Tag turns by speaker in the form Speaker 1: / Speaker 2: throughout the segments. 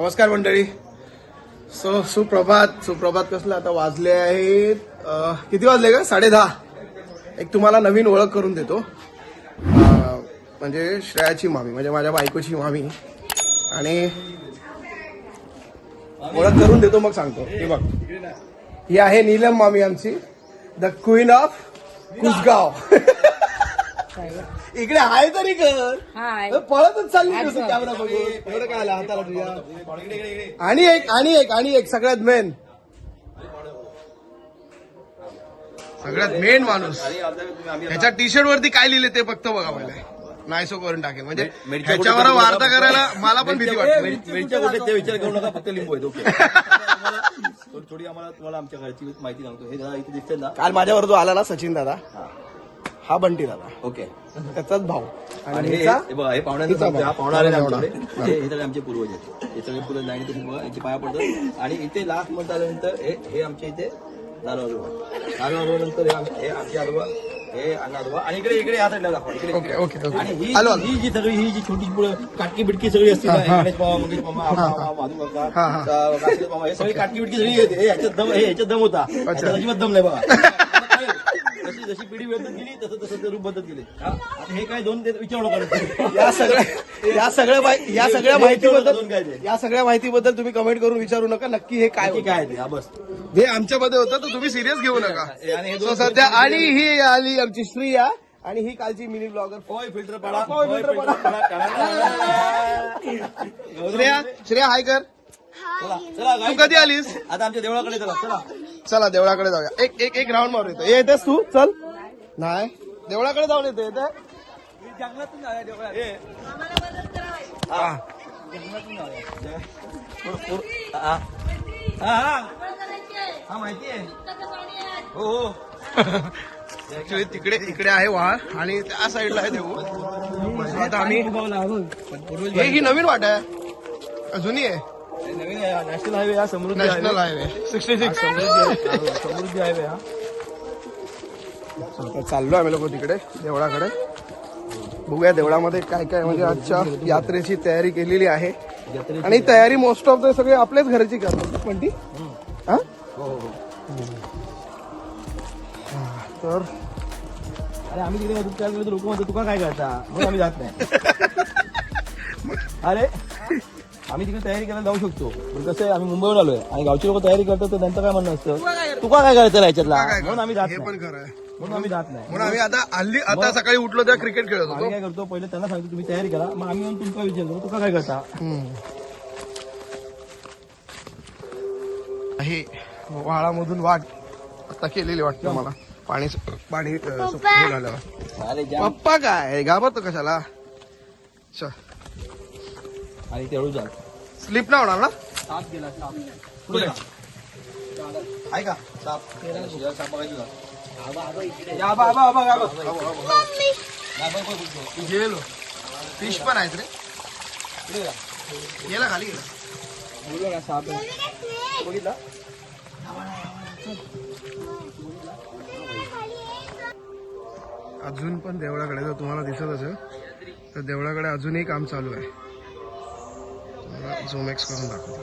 Speaker 1: नमस्कार मंडळी. सो सुप्रभात सुप्रभात कसलं आता वाजले आहेत किती वाजले का साडे दहा एक तुम्हाला नवीन ओळख करून देतो. म्हणजे श्रेयाची मामी म्हणजे माझ्या बायकोची मामी. आणि ओळख करून देतो मग सांगतो. हे बघ. ही आहे नीलम मामी आमची. The queen of Kusgaon. इकडे आहे तरी कर.
Speaker 2: हाय.
Speaker 1: पळतच चालली होती कॅमेरा बघून. एवढं काय आला? हाताला तुझ्या. आणि एक आणि एक आणि एक सगळ्यात मेन सगळ्यात मेन माणूस. ह्याच्या टी शर्ट वरती काय लिहिले ते फक्त बघा मला नायसो करून टाकेल. म्हणजे ह्याच्यावर
Speaker 3: कुठे
Speaker 1: वार्ता करायला मला पण भीती वाटते.
Speaker 3: मिरच्या कुठे ते विचार करू नका फक्त लिंबू आहेत ओके. थोडी- थोडी आम्हाला तुम्हाला आमच्या घरची माहिती सांगतो. हे दादा इथे दिसते ना.
Speaker 1: काल माझ्यावर जो आला ना सचिन दादा हा बंटी दादा.
Speaker 3: ओके.
Speaker 1: त्याचाच भाऊ.
Speaker 3: आणि हे
Speaker 1: हिचा?
Speaker 3: हे बघा हे पाहुण्यांचा
Speaker 1: हिचा
Speaker 3: सांगतो हा
Speaker 1: भाऊ.
Speaker 3: पाहुणा आलेला
Speaker 1: एवढा.
Speaker 3: आमच्याकडे हे हे सगळे आमचे पूर्वज आहेत. हे सगळे पूर्वज नाही तुम्ही बघा यांचे पाया पडतात. आणि इथे लास्टमध्ये आल्यानंतर हे हे आमच्या इथे नानू आजोबा. नंतर हे आम- हे आमचे आजोबा हे आणि इकडे इकडे या साईडला दाखवा. इकडे
Speaker 1: ओके, ओके, ओके.
Speaker 3: आणि ही
Speaker 1: आलो, आलो.
Speaker 3: ही जी सगळी ही जी छोटी पुढं काटकी बिटकी सगळी असते ना गणेश मामा मंगेश मामा आबा, मामा, माधू
Speaker 1: हा, हा.
Speaker 3: काका काशीनाथ मामा हे सगळी काटकी बिटकी सगळी येते. हे ह्याच्यात दम हे ह्याच्यात दम होता. ह्याच्यात अजिबात दम नाही बघा. जशी पिढी बदलत गेली तसं तसं ते रूप बदलत गेले. हा? आता हे काय दोन ते विचारू नका.
Speaker 1: या सगळ्या या सगळ्या माहि- या सगळ्या माहितीबद्दल
Speaker 3: दोन काय ते?
Speaker 1: या सगळ्या माहितीबद्दल तुम्ही कमेंट करून विचारू नका. नक्की हे काय होतं.
Speaker 3: काय आहे ते? हा बस.
Speaker 1: हे आमच्यामध्ये होतं तर तुम्ही सिरियस घेऊ नका.
Speaker 3: आणि हे
Speaker 1: So
Speaker 3: दोन
Speaker 1: सध्या आणि ही आली आमची श्रिया आणि ही कालची मिनी ब्लॉगर
Speaker 3: होय फिल्टर पाडा.
Speaker 1: होय, filter
Speaker 3: filter
Speaker 1: पाडा. श्रेया श्रेया हाय कर.
Speaker 3: चला चला
Speaker 1: तू. कधी आलीस?
Speaker 3: आता आमच्या देवळाकडे चला चला.
Speaker 1: चला देवळाकडे जाऊया एक एक एक राऊंड मारू येतो ये येतेस तू चल नाही देवळाकडे जाऊन येतो येते
Speaker 3: जंगलातून जाऊया देवळात. हे.
Speaker 1: हा.
Speaker 3: हा. हा, हा. हा माहिती आहे हो हो
Speaker 1: Actually तिकडे तिकडे आहे वाळ आणि त्या साईडला आहे देऊ आता आम्ही हे ही नवीन वाट आहे जुनी
Speaker 3: हे आहे नॅशनल हायवे हा
Speaker 1: Samruddhi
Speaker 3: national
Speaker 1: highway. Sixty six.
Speaker 3: Samruddhi highway. हा.
Speaker 1: चाललो आम्ही लोक तिकडे देवळाकडे. बघूया देवळामध्ये काय काय म्हणजे आजच्या यात्रेची तयारी केलेली आहे. आणि तयारी मोस्ट ऑफ द सगळे आपल्याच घरची करतात पण ती हा?
Speaker 3: हो.
Speaker 1: तर
Speaker 3: अरे आम्ही तिकडे मदत करायला लोक म्हणतात तुका काय करता? म्हणून आम्ही जात नाही. अरे आम्ही तिकडे तयारी करायला जाऊ शकतो. पण कसं आहे आम्ही मुंबईवर आलोय. आणि गावची लोक तयारी करतात तर त्यांचं काय म्हणणं असतं? तुका काय करायचं याच्यातला म्हणून आम्ही जात नाही. म्हणून आम्ही जात नाही.
Speaker 1: म्हणून आम्ही आता हल्ली आता सकाळी उठलो तेव्हा क्रिकेट खेळत
Speaker 3: आम्ही
Speaker 1: होतो
Speaker 3: काय करतो पहिले त्यांना सांगतो तुम्ही तयारी करा. मग आम्ही येऊन तुमचा विचारतो तुका काय करता?
Speaker 1: हे वाळामधून वाट आता केलेली वाटतं मला. पाणी पाणी हे पप्पा. काय? घाबरतो कशाला? चल.
Speaker 3: आणि तेवढं जा
Speaker 1: स्लिप नाही होणार ना?
Speaker 3: साप गेला साप. पुढे आहे का? साप. साप बघायची का? या. आबा आबा आबा आबा
Speaker 1: गेलो फिश पण आहेत रे. गेला खाली गेला
Speaker 3: बोललो ना साप आहे. बघितला?
Speaker 1: अजून पण देवळाकडे जर तुम्हाला दिसत असेल तर देवळाकडे अजूनही काम चालू आहे. तुम्हाला झूम एक्स करून दाखवतो.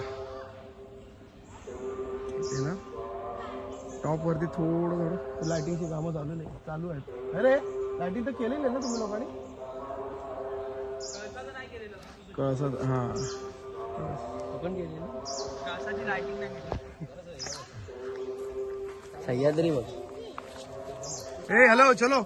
Speaker 1: ना? टॉप वरती थोडं थोडं लाइटिंगची कामं चालू नाही. चालू आहेत. अरे लाइटिंग तर केलेली आहे ना तुम्ही लोकांनी? कळसात हा.
Speaker 3: सह्याद्री बघ.
Speaker 1: ए हॅलो चलो.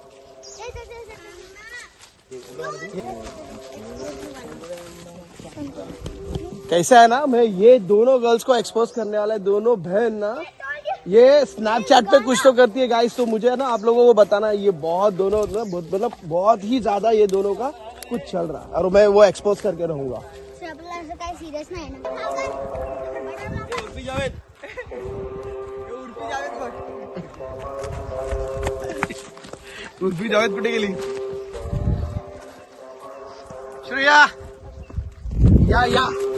Speaker 1: कैसा है ना, मैं ये दोनों गर्ल्स को एक्सपोज करने वाला है, दोनों बहन ना। ये स्नैपचैट पे कुछ तो करती है गाइस तो मुझे ना आप लोगों को बताना ये बहुत दोनों, ना, बहुत- मतलब बहुत ही ज़्यादा ये दोनों का कुछ चल रहा है। और मैं वो एक्सपोज करके रहूँगा।
Speaker 3: जावेद
Speaker 1: या या।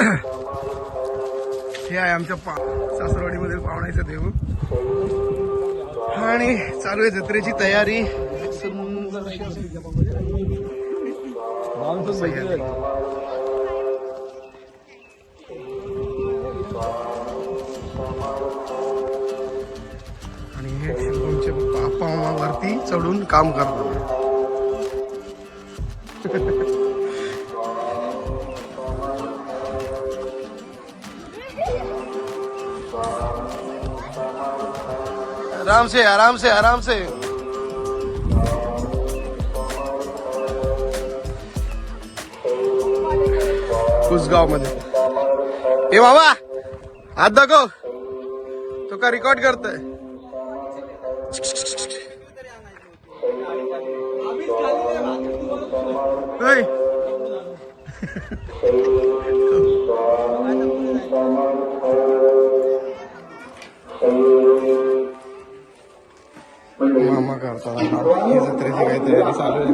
Speaker 1: हे आहे आमच्या पा सासरवाडीमधील पाहुण्याचं देव आणि चालू आहे जत्रेची तयारी.
Speaker 3: आणि
Speaker 1: हे शिवमचे पापावरती चढून काम करतो आराम से आराम से आराम से। कुसगाव मध्ये हे मामा हात दाखव तो का रेकॉर्ड करतोय होय. करतात ही जत्रेची काही तयारी चालू आहे.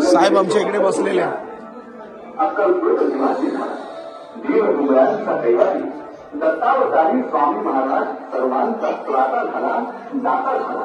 Speaker 1: साहेब आमच्या इकडे बसलेले आहेत.
Speaker 2: दत्तावतारी स्वामी महाराज सर्वांचा त्राता झाला दाता झाला.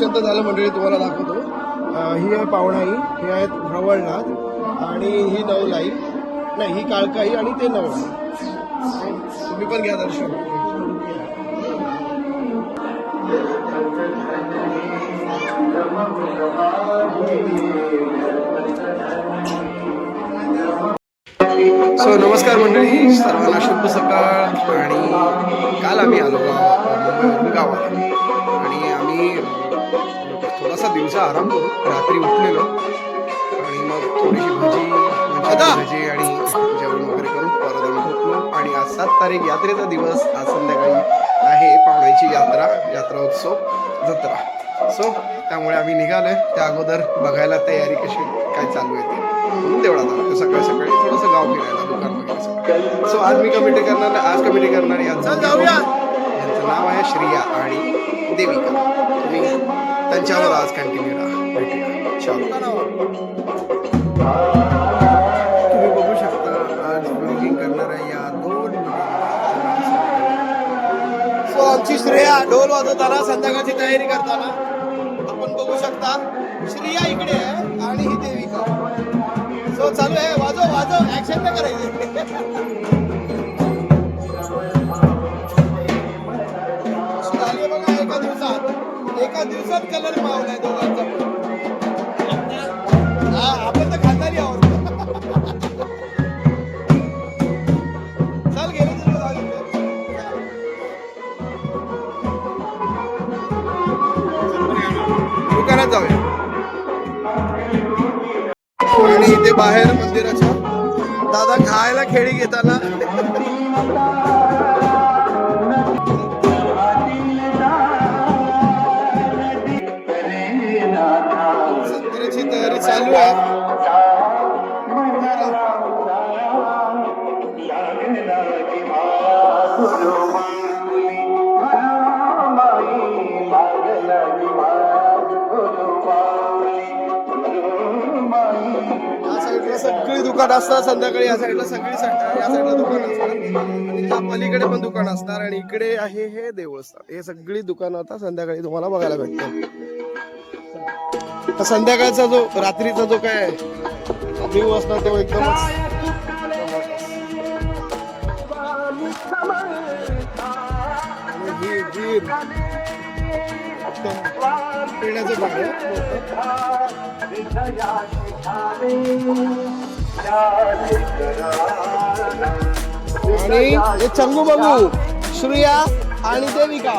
Speaker 1: तर झालं मंडळी तुम्हाला दाखवतो. ही आहे पावणाई ही आहेत रवळनाथ आणि ही नवलाई. नाही ही काळकाई आणि ते नवलाई. तुम्ही पण घ्या दर्शन. सो नमस्कार मंडळी सर्वांना शुभ सकाळ आणि काल आम्ही आलो गावात आणि आम्ही थोडासा दिवसा आराम करू रात्री उठलेलो. आणि मग थोडीशी भजी भजी आणि जेवण वगैरे करून परत आम्ही झोपलो आणि आज सात तारीख यात्रेचा दिवस आज संध्याकाळी आहे. पाहुण्याची यात्रा यात्रा उत्सव जत्रा. सो त्यामुळे आम्ही निघालोय. त्या अगोदर बघायला तयारी कशी काय चालू आहे ते म्हणून तेवढा झाला. सकाळी सकाळी थोडंसं गाव फिरायला दुकान वगैरे सो आज मी कमिटी करणार आज कमिटी करणार यांचं नाव आहे श्रिया आणि देविका. तुम्ही त्यांच्यावर आज कंटिन्यू राहा. भेटूया तुम्ही बघू शकता आज ब्लॉगिंग करणाऱ्या या दोन सो आमची श्रेया ढोल वाजवताना संध्याकाळची तयारी करताना आपण बघू शकता श्रेया इकडे आहे आणि ही देविका. सो चालू आहे. वाजव वाजव. ऍक्शन नाही करायची. एका दिवसात कलर मावलाय दोघांचा. पण. हा आपण तर खातारी आहोत. चल गेले दुकानात जाऊया. आणि इथे बाहेर मंदिराच्या दादा खायला खेळी घेताना. सगळी दुकान असतात संध्याकाळी या साईडला सगळी सा- या साईडला दुकान असतात. त्या पलीकडे पण दुकान असणार आणि इकडे आहे हे देवस्थान. हे सगळी दुकानं आता संध्याकाळी तुम्हाला बघायला भेटतात संध्याकाळचा जो रात्रीचा जो काय व्ह्यू असणार तो एकदमच. एकदम पिण्याचं पाणी आणि हे चंगू बघू श्रिया आणि देविका.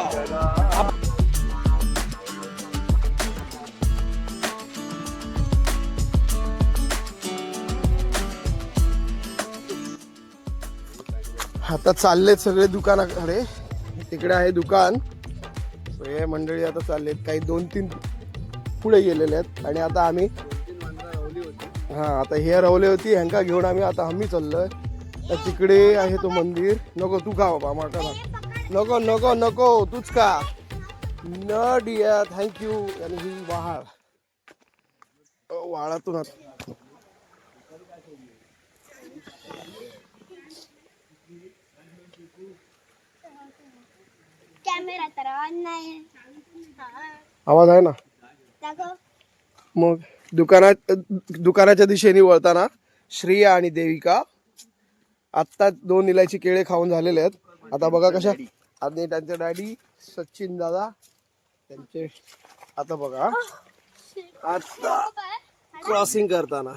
Speaker 1: आता चाललेत सगळे दुकानाकडे. तिकडे आहे दुकान. हे मंडळी आता चाललेत. काही दोन तीन पुढे गेलेले आहेत. आणि आता आम्ही हा आता हे रवले होती ह्यांका घेऊन आम्ही आता आम्ही चाललोय. तर तिकडे आहे तो मंदिर. नको तू का बाबा माका नको नको नको तूच का न डिया थँक्यू आणि ही वाहाळ अ, वाळातून
Speaker 4: कॅमेरा तर ऑन नाही
Speaker 1: आवाज आहे ना?
Speaker 4: दाखव
Speaker 1: मग दुकानात दुकानाच्या दिशेने वळताना श्रिया आणि देविका आत्ता दोन इलायची केळे खाऊन झालेले आहेत. आता बघा कशा आणि त्यांचे डॅडी सचिन दादा त्यांचे आता बघा. आता क्रॉसिंग करताना.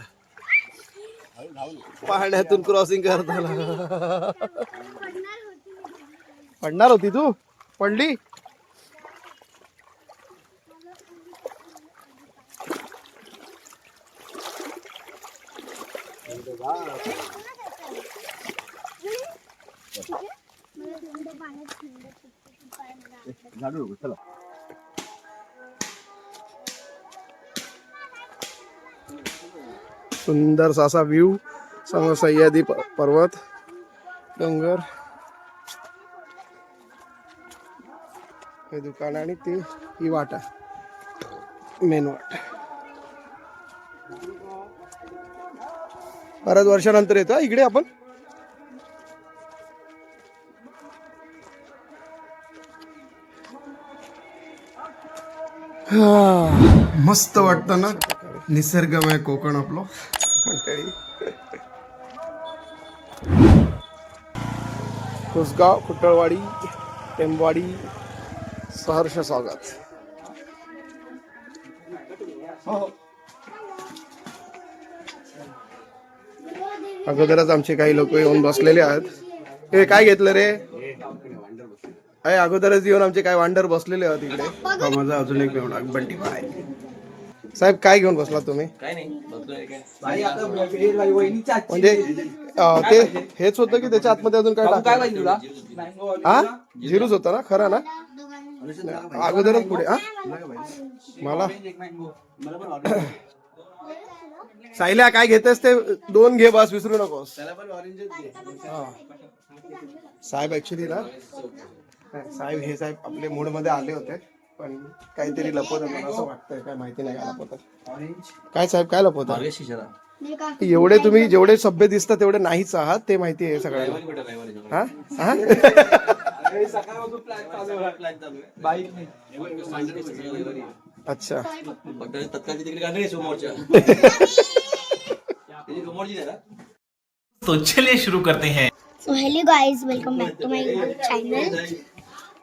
Speaker 1: पाण्यातून क्रॉसिंग करताना. पडणार होती तू? पडली
Speaker 3: झाडू नको चला
Speaker 1: सुंदर असा व्ह्यू समोर सह्याद्री पर्वत डोंगर। हे दुकान आणि ते ही वाट मेन वाट. बऱ्याच वर्षानंतर येतो इकडे आपण. मस्त वाटतं ना? निसर्गमय कोकण आपलं. मंडळी. कुसगाव कुटळवाडी टेंबवाडी सहर्ष स्वागत. अगोदरच आमचे काही लोक येऊन बसलेले आहेत. हे काय घेतलं रे? अय अगोदरच येऊन आमचे काय वांडर बसलेले आहेत इकडे. हा माझा अजून एक बंटी भाई साहेब काय घेऊन बसला तुम्ही?
Speaker 3: हे.
Speaker 1: म्हणजे ते हेच होतं की त्याच्या आतमध्ये अजून काय
Speaker 3: तुला?
Speaker 1: हा झिरूच होता ना? खरा ना? अगोदरच पुढे हा? मला? सायल्या काय घेतेस ते दोन घे बस विसरू नकोस. साहेब ऍक्च्युली ना साहेब हे साहेब आपले मूडमध्ये आले होते पण काहीतरी लपवत असं वाटतंय काय माहिती नाही काय लपवत काय साहेब काय लपवत. एवढे तुम्ही जेवढे सभ्य दिसतात तेवढे नाहीच आहात ते माहिती आहे सगळ्यांना. हा? हा?
Speaker 3: बाईक नाही. रविवारी.
Speaker 1: अच्छा।
Speaker 3: तिकडे आहे समोरच्या
Speaker 5: तो चलिए शुरू करते हैं।
Speaker 4: So hello guys welcome back to my YouTube channel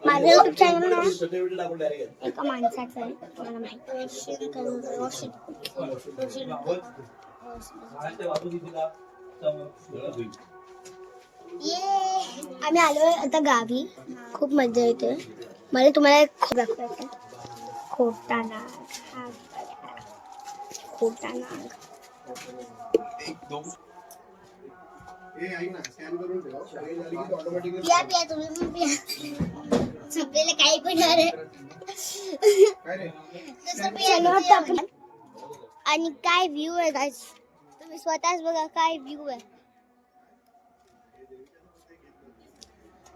Speaker 4: माझं युट्यूब चॅनल ना एका माणसाचं आहे तुम्हाला माहिती आहे शेअर करून ये आम्ही आलोय आता गावी. खूप मज़ा येते मला तुम्हाला एक खूप दाखवायचं खोटा नाग. खोटा नाग. पिया पिया तुम्ही पण पिया. झोपलेलं काही पण अरे तसं पिया पिया. आणि काय व्ह्यू आहे. तुम्ही स्वतःच बघा काय व्ह्यू आहे?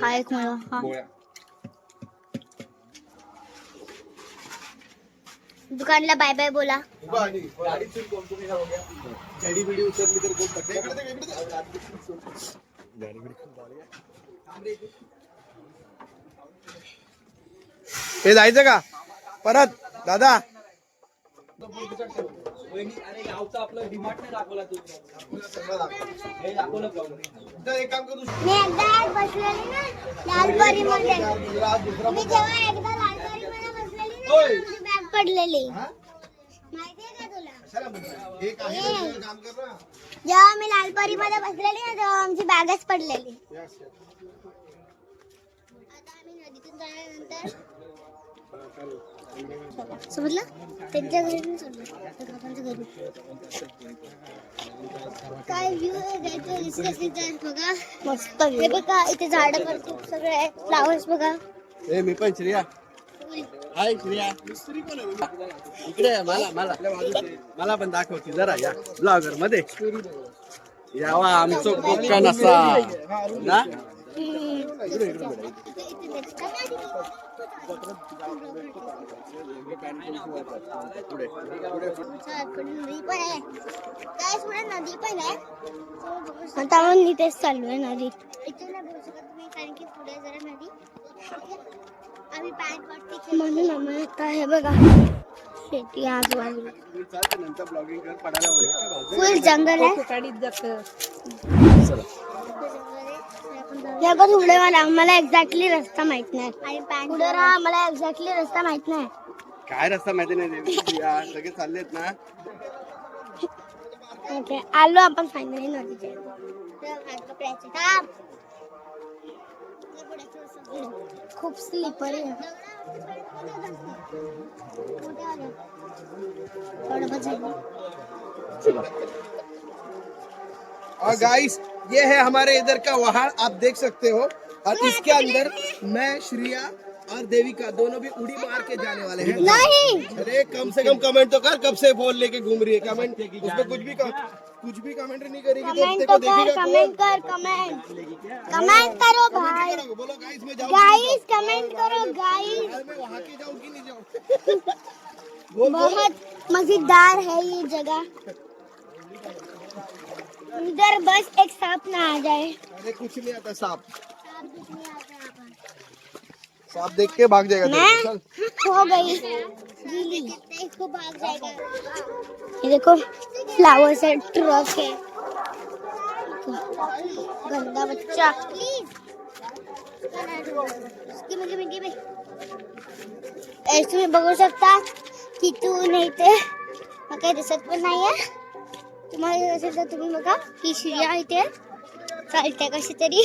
Speaker 6: खाली
Speaker 7: दुकानला बाय बाय बोला.
Speaker 1: हे जायचं का? परत दादा.
Speaker 6: अरे गावचं आपलं डिमार्ट नाही दाखवला तू. हे दाखवलं का
Speaker 1: तर एक काम करू
Speaker 7: मी एकदा बसलेली ना लालपरी मध्ये. मी जेव्हा एकदा लालपरी मध्ये बसलेली ना
Speaker 1: होय.
Speaker 7: तेव्हा माझी बॅग पडलेली? माहितीये का तुला?
Speaker 1: कशाला म्हणताय? एक आहे ना, दुसरं काम कर ना.
Speaker 7: जेव्हा मी लालपरी मध्ये बसलेली ना तेव्हा आमची बॅगच पडलेली. आता आम्ही नदीतून जाण्यानंतर समजलं त्यांच्या घरी काकांच्या घरी. काय व्ह्यू आहे बघा. मस्त हे बघा इथे झाडं पण खूप सगळे आहेत. फ्लावर्स बघा.
Speaker 1: ए मी पण श्रेया. हाय श्रेया. मिस्त्री पण आहे इकडे मला मला. मला पण दाखवते जरा या ब्लॉगरमध्ये. यावा आमचं कोकण असा ना?
Speaker 7: नदी पण आहे नदी आता आपण इथेच चालू आहे नदी इथे नाही बोलू शकत तुम्ही कारण की पुढे जरा नदी आम्ही पॅन्ट म्हणून आम्हाला हे बघा शेती आजूबाजूला. फुल जंगल आहे हे बघ पुढे मला मला एक्झॅक्टली रस्ता माहित नाही. पुढे राहा मला एक्झॅक्टली रस्ता माहित नाही.
Speaker 1: काय रस्ता माहिती नाही देवी. या, सगळे चाललेत ना?
Speaker 7: ओके आलो आपण फायनली नदीच्या. खूप स्लिपर आहे.
Speaker 1: गाइस ये है हमारे इधर का पहाड़ आप देख सकते हो। और इसके अंदर मैं श्रिया और देविका दोनों भी उड़ी मार के जाने वाले हैं।
Speaker 7: नहीं।
Speaker 1: अरे कम से कम कमेंट तो कर कब से फ़ोन लेके घूम रही है? कमेंट उसमें कुछ भी कम- कुछ भी कमेंट नहीं करेगी तो
Speaker 7: कमेंट तो
Speaker 1: को
Speaker 7: कर
Speaker 1: देखेगा
Speaker 7: कमेंट कर कमेंट कमेंट करो भाई
Speaker 1: बोलो गाइस मैं जाऊँ
Speaker 7: गाइस कमेंट करो गाइस
Speaker 1: मैं वहाँ के जाऊँ कि नहीं जाऊँ बोल बोल।
Speaker 7: बहुत मज़ेदार है ये जगह। इधर बस एक सांप ना आ जाए।
Speaker 1: अरे कुछ नहीं आता सांप। सांप देख के भाग जाएगा
Speaker 7: मैं हो गई। इसको भाग जाएगा। ये देखो फ्लावर्स है ट्रक है। गंदा बच्चा। मिट्टी में। ए, तुम्ही बघू शकता तिथून इथे मग काही दिसत पण नाहीये तुम्हाला असेल तर तुम्ही बघा ही। शिर्या इथे चालते कशी तरी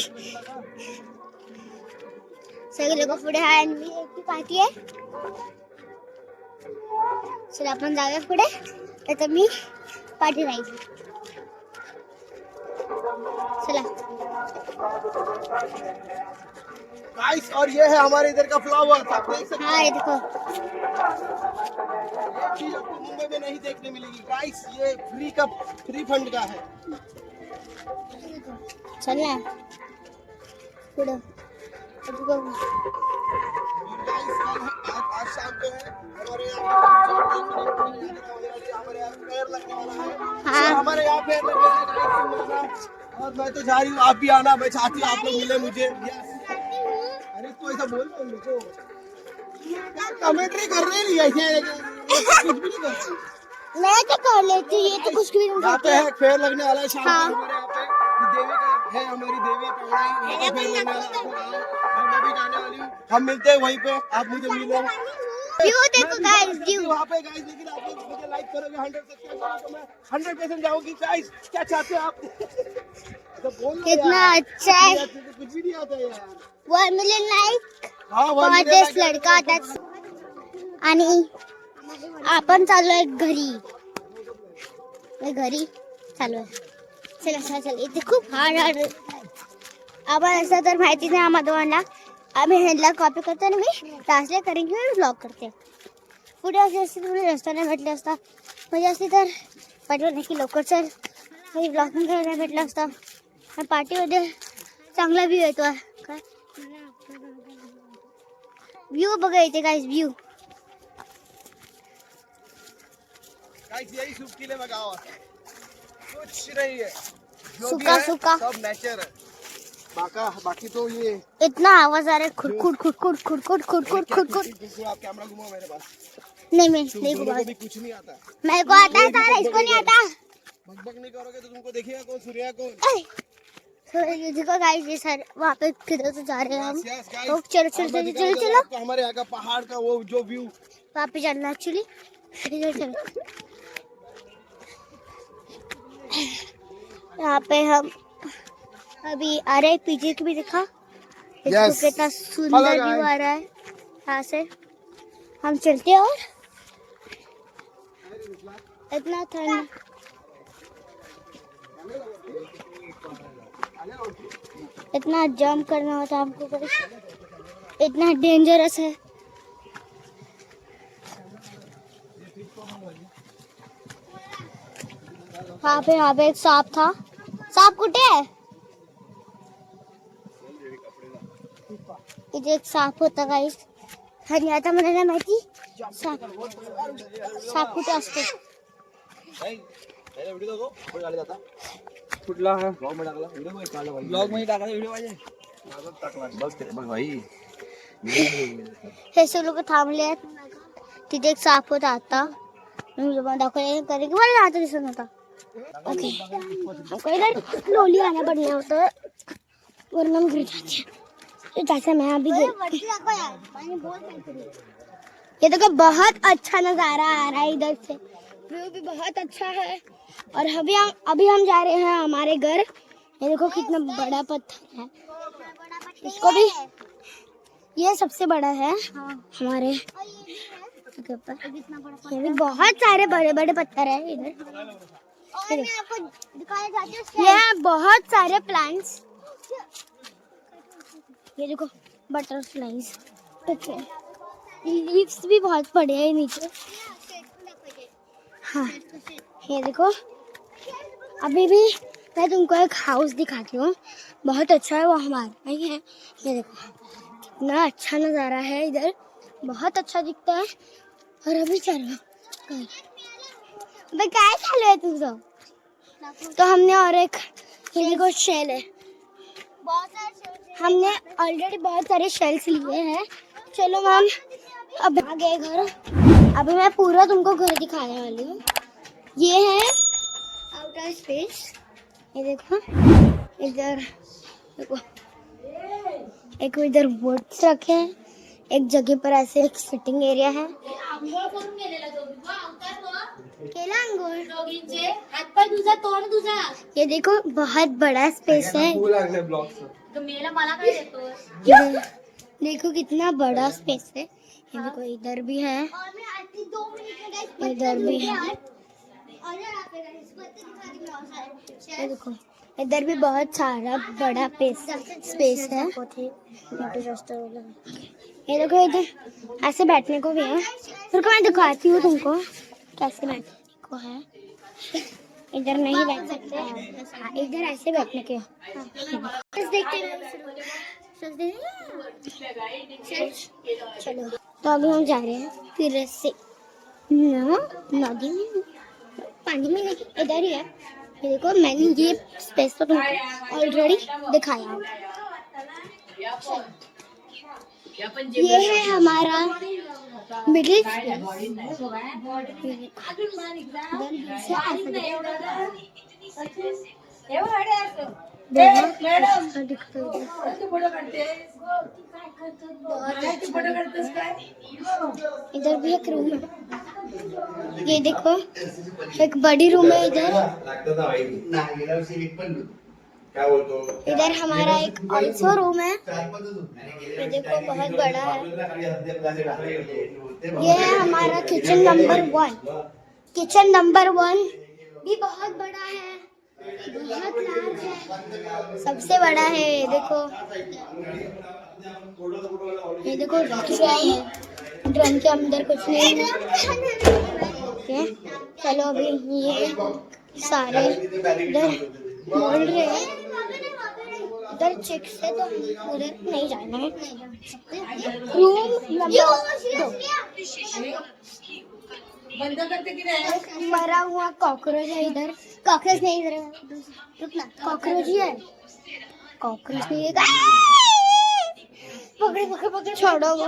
Speaker 7: सगळे लोक पुढे आहे आणि मी एकटी पाहतीये चला आपण जाऊया पुढे आता मी पाठी राहील चला।
Speaker 1: गाइस और ये है हमारे इधर का फ्लावर आप देख सकते
Speaker 7: हा। हे देखो।
Speaker 1: ये चीज़ आपको मुंबई में नहीं देखने मिलेगी। गाइस ये फ्री का फ्री फंड का है।
Speaker 7: चल ना पुढं अजून बघू.
Speaker 1: और गाइस कल आज आज शाम को है। हमारे यहाँ हमारे यहाँ पैर लगने वाला है।
Speaker 7: हाँ।
Speaker 1: हमारे यहाँ लगने वाला है। और मैं तो जा रही हूँ आप भी आना मैं चाहती हूँ आप लोग मिले मुझे. अरे तू ऐसा बोल तो मुझको कमेंट्री कर रही है कुछ भी नहीं करती
Speaker 7: मैं तो कर लेती ये तो कुछ भी नहीं
Speaker 1: यहाँ पे है फेयर लगने वाला है शाम
Speaker 7: हाँ।
Speaker 1: हमारे यहाँ पे। देवी का है हमारी देवी पौड़ाई फेयर लगने वाला है। आपको आओ। और मैं भी जाने वाली हूँ। हम मिलते हैं वहीं पे आप मुझे मिलो
Speaker 7: व्यू देखो गाइस व्यू
Speaker 1: वहाँ पे गाइस लेकिन आप लोग मुझे लाइक करोगे हंड्रेड सब्सक्राइब तो मैं हंड्रेड परसेंट जाऊँगी। गाइस क्या चाहते हो आप?
Speaker 7: कितना। अच्छा है।
Speaker 1: यार, तुझे कुछ भी नहीं आता यार।
Speaker 7: वन मिलियन लाईक
Speaker 1: मिलियन
Speaker 7: लड़का त्याच आणि आपण चालू आहे घरी घरी चालू आहे चला चला चला इथे खूप हार्ड हार्ड आपण असं तर माहिती नाही आम्हा दोघांना आम्ही ह्यांना कॉपी करतो आणि मी ट्रान्सलेट करेन की मी ब्लॉग करते पुढे असे असते तुम्ही रस्ता नाही भेटले असता
Speaker 4: म्हणजे असते तर पाठवलं नाही की लवकर चल काही ब्लॉगिंग करायला भेटलं असतं पार्टीमध्ये चांगला व्यू येतो व्यू व्ह्यू बघा इथे काय व्ह्यू सूखा
Speaker 1: सब नेचर है। बाकी तो ये
Speaker 4: इतना आवाज़ आ रहा है खुड़खुड़ खुड़खुड़ खुड़खुड़ खुड़खुड़
Speaker 1: खुड़खुड़ आप
Speaker 4: नहीं मैं नहीं
Speaker 1: कुछ नहीं आता।
Speaker 4: मेरे को आता है इसको नहीं आता।
Speaker 1: नहीं करोगे तो तुमको देखेगा कौन सूर्या कौन?
Speaker 4: तो ये देखो गाइस ये सर वहाँ पे किधर से जा रहे हैं हम. तो चलो चलो चलो चलो। चलो
Speaker 1: हमारे यहाँ का पहाड़ का वो जो व्यू
Speaker 4: वहाँ पे चलना एक्चुअली इधर चलो यहाँ पे हम अभी आ रहे पीछे की भी दिखा।
Speaker 1: Yes.
Speaker 4: कितना सुंदर व्यू आ रहा है यहाँ से। हम चलते हैं और इतना ठंड। इतना जंप करना होता है हमको इतना डेंजरस है। वहाँ पे वहाँ पे एक सांप था। सांप कुटे है? इथे एक साप होता गाईस आणि आता मला नाही माहिती साप। साप कुठे असतो
Speaker 3: कुठला हा।
Speaker 1: ब्लॉग में डाला वीडियो में काढला पाहिजे.
Speaker 3: ब्लॉग मध्ये टाकायचा व्हिडिओ पाहिजे
Speaker 1: बघ ते- बघ भाई
Speaker 4: हे सगळे लोक थांबले आहेत तिथे एक साप होता आता मी तुम्हाला दाखवले कारण की मला आता दिसत नव्हता ओके स्लोली आना पड़ना होता वरना हम गिर जाते। जैसे मैं अभी ये देखो बहुत अच्छा नज़ारा आ रहा है इधर से। व्यू भी बहुत अच्छा है। और अभी हम अभी हम जा रहे हैं हमारे घर। ये देखो कितना बड़ा पत्थर है। इसको भी ये सबसे बड़ा है हमारे। के ऊपर। ये भी बहुत सारे बड़े बड़े पत्थर है इधर। ये है बहुत सारे प्लांट्स ये देखो बटरफ्लाईज लीव्स भी बहुत बड़े हैं नीचे। हाँ। ये देखो। अभी भी मैं तुमको एक हाउस दिखाती हूँ। बहुत अच्छा है वो हमारा ही है। ये देखो। कितना अच्छा नज़ारा है इधर। बहुत अच्छा दिखता है। और अभी चलो भाई क्या चल है सब? तो हमने और एक ये देखो शेल है। हमने ऑलरेडी बहुत सारे शेल्स लिए हैं। चलो मैम अब आ गए घर। अभी मैं पूरा तुमको घर दिखाने वाली हूँ। ये है आउटर स्पेस ये देखो, इधर, देखो। एक इधर बोर्ड्स रखे हैं। एक जगह पर ऐसे एक सिटिंग एरिया है। केला अंगूर।
Speaker 8: दोघींचे हातपाय तुझा तोंड तुझा
Speaker 4: ये देखो, बहुत बड़ा स्पेस है। देखो, कितना बड़ा स्पेस है। ये देखो, इधर भी है। इधर भी है। देखो इधर भी बहुत सारा बड़ा पेस स्पेस है। ये देखो इधर ऐसे बैठने को भी है। फिर मैं दिखाती हूँ तुमको कैसे बैठने को है। इधर नहीं बैठ सकते। हाँ, इधर ऐसे बैठने के। रहो। चलो तो अभी हम जा रहे हैं फिर से। ना नदी में। पानी में नहीं, इधर ही है। देखो, मैंने ये स्पेस तो तुमको ऑलरेडी दिखाया। ये है हमारा मिडिल इधर भी एक रूम है। ये देखो एक बड़ी रूम है इधर।
Speaker 2: काय
Speaker 4: इधर हमारा एक ऑल्सो रूम है। ये देखो बहुत बड़ा है। ये है हमारा kitchen number one kitchen number one भी बहुत बड़ा है। सबसे बड़ा है ये देखो। ये देखो ड्रम है। ड्रम के अंदर कुछ नहीं है। हैं चलो अभी ये सारे इधर बोल रहे हैं। इधर चेक से तो उधर नहीं जाना है। रूम नंबर दो। मरा हुआ कॉकरोच है इधर। कॉकरोच नहीं इधर रुकना कॉकरोच ही है। कॉकरोच नहीं है पकड़े पकड़े पकड़े। छोड़ो वो।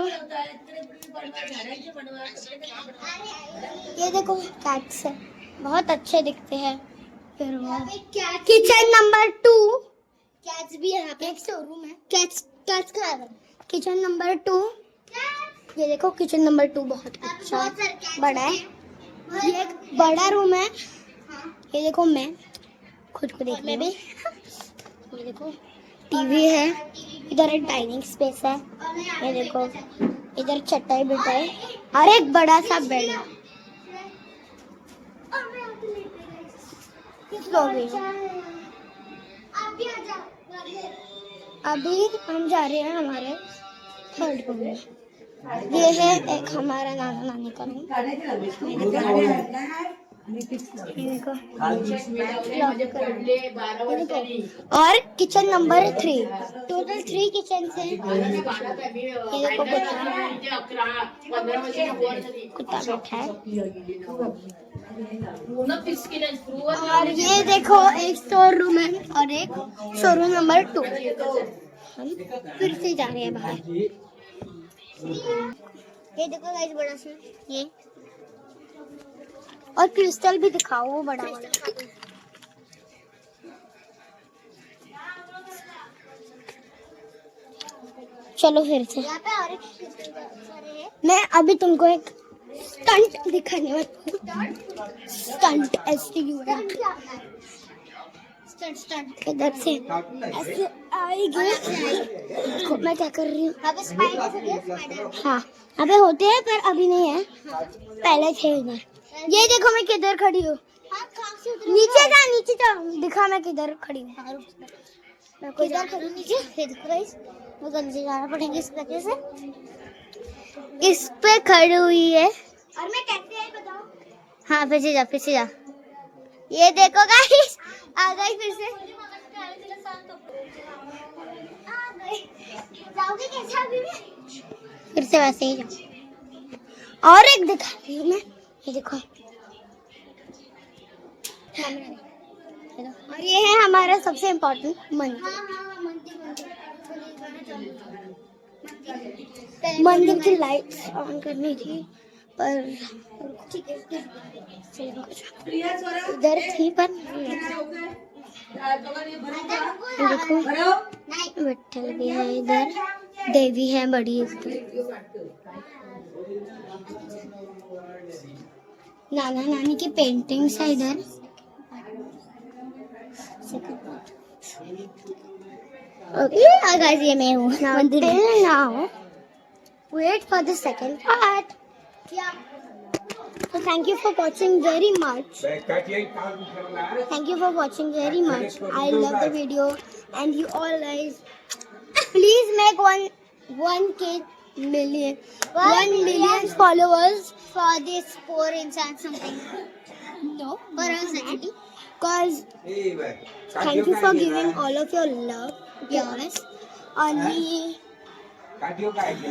Speaker 4: ये देखो कैट्स है। बहुत अच्छे दिखते हैं। फिर वो किचन नंबर टू कैट्स भी है यहाँ पे। एक शोरूम है। कैट्स कैट्स का किचन नंबर टू ये देखो किचन नंबर टू बहुत अच्छा बड़ा है। ये एक बड़ा रूम है। ये देखो मैं, खुद को देख में भी ये देखो टीवी है। इधर एक डाइनिंग स्पेस है। ये देखो, इधर चटाई बिठाई और एक बड़ा सा बेड हूँ। अभी हम जा रहे हैं हमारे थर्ड रूम में। ये है एक हमारा नाना नानी का और kitchen number three. Total three kitchen कुत्ता कुत्ता बैठा है। और ये देखो, एक स्टोर रूम है और एक शोरूम नंबर टू हम फिर से जा रहे हैं बाहर। ये देखो गाइस बड़ा सा ये। और क्रिस्टल भी दिखाओ वो बड़ा वाला। चलो फिर से। मैं अभी तुमको एक स्टंट दिखाने वाली हूँ। स्टंट एस टी यू इधर से ऐसे आएगी देखो मैं क्या कर रही हूँ? हाँ पे होते हैं पर अभी नहीं है। पहले थे इधर ये देखो मैं किधर खड़ी हूँ। नीचे जा नीचे जा दिखा मैं किधर खड़ी हूँ। मैं कोई इधर खड़ी हूँ नीचे। ये देखो गाइस मैं गंजे जाना पड़ेंगे इस वजह से। इस पे खड़ी हुई है। और मैं कैसे आई बताओ? हाँ पीछे जा पीछे जा। ये देखो गाइस आ गई फिर से। आ गई जाओगे कैसे अभी भी? फिर से वैसे ही जाओ और एक दिखा रही हूँ मैं। ये देखो। और ये है हमारा सबसे इम्पोर्टेंट मंदिर। मंदिर की लाइट्स ऑन करनी थी। पर इधर थी पर देखो विठल भी है इधर देवी है बड़ी इधर नाना नानी की पेंटिंग्स है इधर। ओके गाइस ये मैं हूँ। मंदिर now wait for the second part yeah so thank you for watching very much thank you for watching very much i love the video and you all guys please make one one k million one million followers for this poor insan something no for us actually because thank you for giving all of your love yes आणि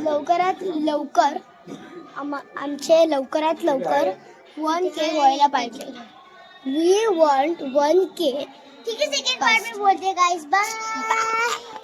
Speaker 4: लवकरात लवकर आम- आमचे लवकरात लवकर one के व्हायला पाहिजे. वी वॉन्ट वन के ठीक है सेकंड पार्ट में बोलते गाइस बाय